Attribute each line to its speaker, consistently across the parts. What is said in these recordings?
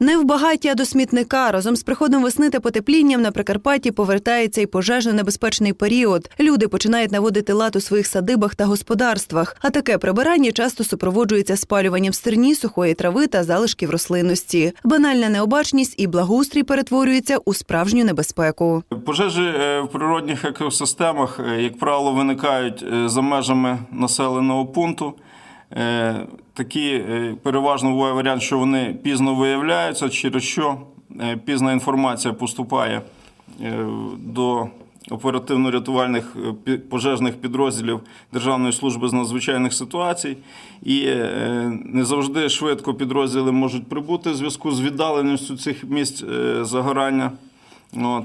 Speaker 1: Не в багаті, а до смітника. Разом з приходом весни та потеплінням на Прикарпатті повертається і пожежно-небезпечний період. Люди починають наводити лад у своїх садибах та господарствах. А таке прибирання часто супроводжується спалюванням стерні, сухої трави та залишків рослинності. Банальна необачність і благоустрій перетворюються у справжню небезпеку.
Speaker 2: Пожежі е, в природних екосистемах, е, як правило, виникають е, за межами населеного пункту. Е, Такі е, переважно буває варіант, що вони пізно виявляються, через що е, пізна інформація поступає до оперативно-рятувальних пожежних підрозділів Державної служби з надзвичайних ситуацій. І не завжди швидко підрозділи можуть прибути в зв'язку з віддаленістю цих місць загорання. От.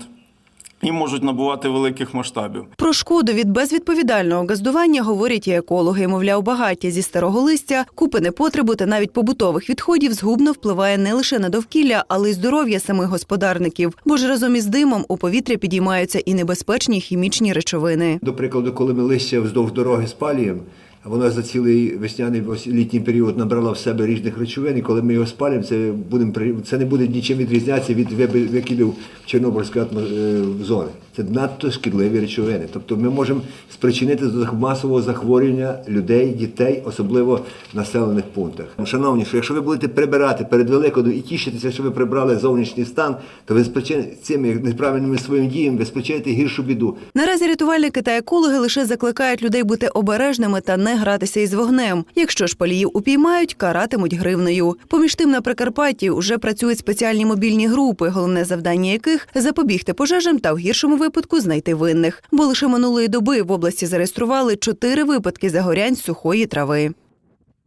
Speaker 2: І можуть набувати великих масштабів.
Speaker 1: Про шкоду від безвідповідального газдування говорять і екологи. Мовляв, багаття зі старого листя, купи непотребу та навіть побутових відходів згубно впливає не лише на довкілля, але й здоров'я самих господарників. Бо ж разом із димом у повітря підіймаються і небезпечні хімічні речовини.
Speaker 3: До прикладу, коли ми листя вздовж дороги спалюємо, воно за цілий весняний літній період набрала в себе різних речовин, і коли ми його спалимо, це, будемо, це не буде нічим відрізнятися від викидів Чорнобильської е, зони. Це надто шкідливі речовини. Тобто ми можемо спричинити масового захворювання людей, дітей, особливо в населених пунктах. Шановні, що якщо ви будете прибирати перед Великодом і тішитися, що ви прибрали зовнішній стан, то ви спричините цими неправильними своїми діями, ви спричините гіршу біду.
Speaker 1: Наразі рятувальники та екологи лише закликають людей бути обережними та не гратися із вогнем. Якщо ж паліїв упіймають, каратимуть гривнею. Поміж тим на Прикарпатті вже працюють спеціальні мобільні групи, головне завдання яких запобігти пожежам та в гіршому випадку знайти винних. Бо лише минулої доби в області зареєстрували чотири випадки загорянь сухої трави.